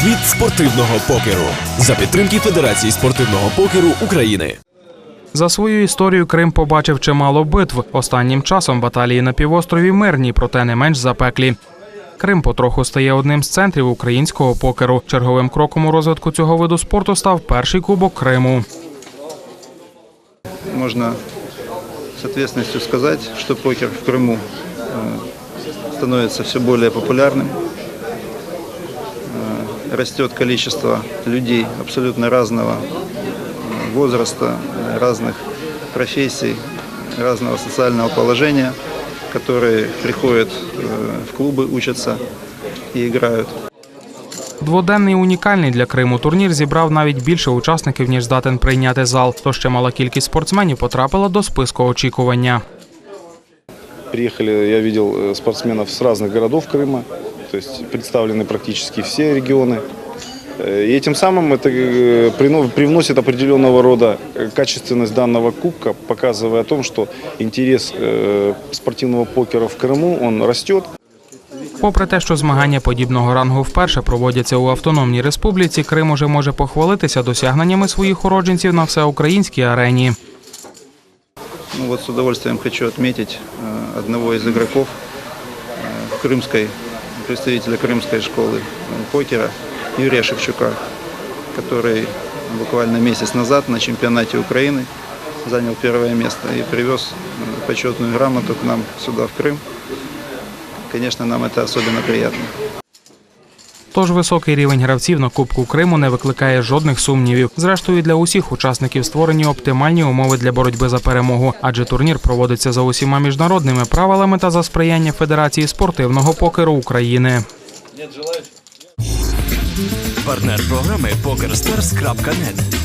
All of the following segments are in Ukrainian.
Світ спортивного покеру за підтримки Федерації спортивного покеру України. За свою історію Крим побачив чимало битв. Останнім часом баталії на півострові мирні, проте не менш запеклі. Крим потроху стає одним з центрів українського покеру. Черговим кроком у розвитку цього виду спорту став перший кубок Криму. можно с ответственностью сказать, что покер в Крыму э, становится все более популярным. Э, Растет количество людей абсолютно разного э, возраста, э, разных профессий, разного социального положения, которые приходят э, в клубы, учатся и играют. Дводенний унікальний для Криму турнір зібрав навіть більше учасників, ніж здатен прийняти зал. Тож чимала кількість спортсменів потрапила до списку очікування. Приехали, я видел э, спортсменов с разных городов Крыма, то есть представлены практически все регионы. Э, И этим самым это э, прино- привносит определенного рода э, качественность данного кубка, показывая о том, что интерес э, спортивного покера в Крыму, он растет. Попри те, що змагання подібного рангу вперше проводяться у автономній республіці, Крим уже може похвалитися досягненнями своїх уродженців на всеукраїнській арені. Ну вот с удовольствием хочу отметить э, одного из игроков э, крымской, представителя крымской школы э, покера Юрия Шевчука, который буквально месяц назад на чемпионате Украины занял первое место и привез э, почетную грамоту к нам сюда, в Крым. Конечно, нам это особенно приятно. Тож високий рівень гравців на Кубку Криму не викликає жодних сумнівів. Зрештою, для усіх учасників створені оптимальні умови для боротьби за перемогу, адже турнір проводиться за усіма міжнародними правилами та за сприяння Федерації спортивного покеру України. Партнер програми PokerStars.net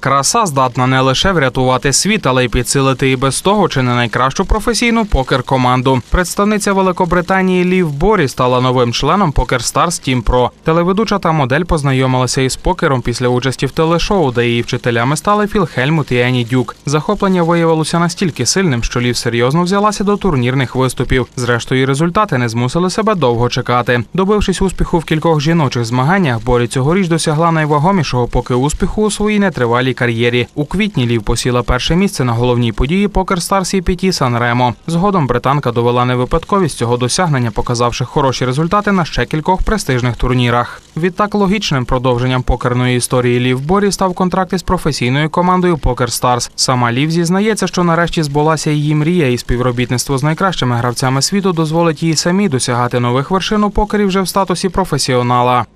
Краса здатна не лише врятувати світ, але й підсилити і без того чи не найкращу професійну покер-команду. Представниця Великобританії Лів Борі стала новим членом PokerStars Team Pro. Телеведуча та модель познайомилася із покером після участі в телешоу, де її вчителями стали Філ Хельмут і Ені Дюк. Захоплення виявилося настільки сильним, що Лів серйозно взялася до турнірних виступів. Зрештою, результати не змусили себе довго чекати. Добившись успіху в кількох жіночих змаганнях, Борі цьогоріч досягла найвагомішого поки успіху у своїй нетривалій кар'єрі. У квітні Лів посіла перше місце на головній події PokerStars EPT Сан Ремо. Згодом британка довела невипадковість цього досягнення, показавши хороші результати на ще кількох престижних турнірах. Відтак логічним продовженням покерної історії Лів Борі став контракт із професійною командою PokerStars. Сама Лів зізнається, що нарешті збулася її мрія, і співробітництво з найкращими гравцями світу дозволить їй самій досягати нових вершин у покері вже в статусі професіонала.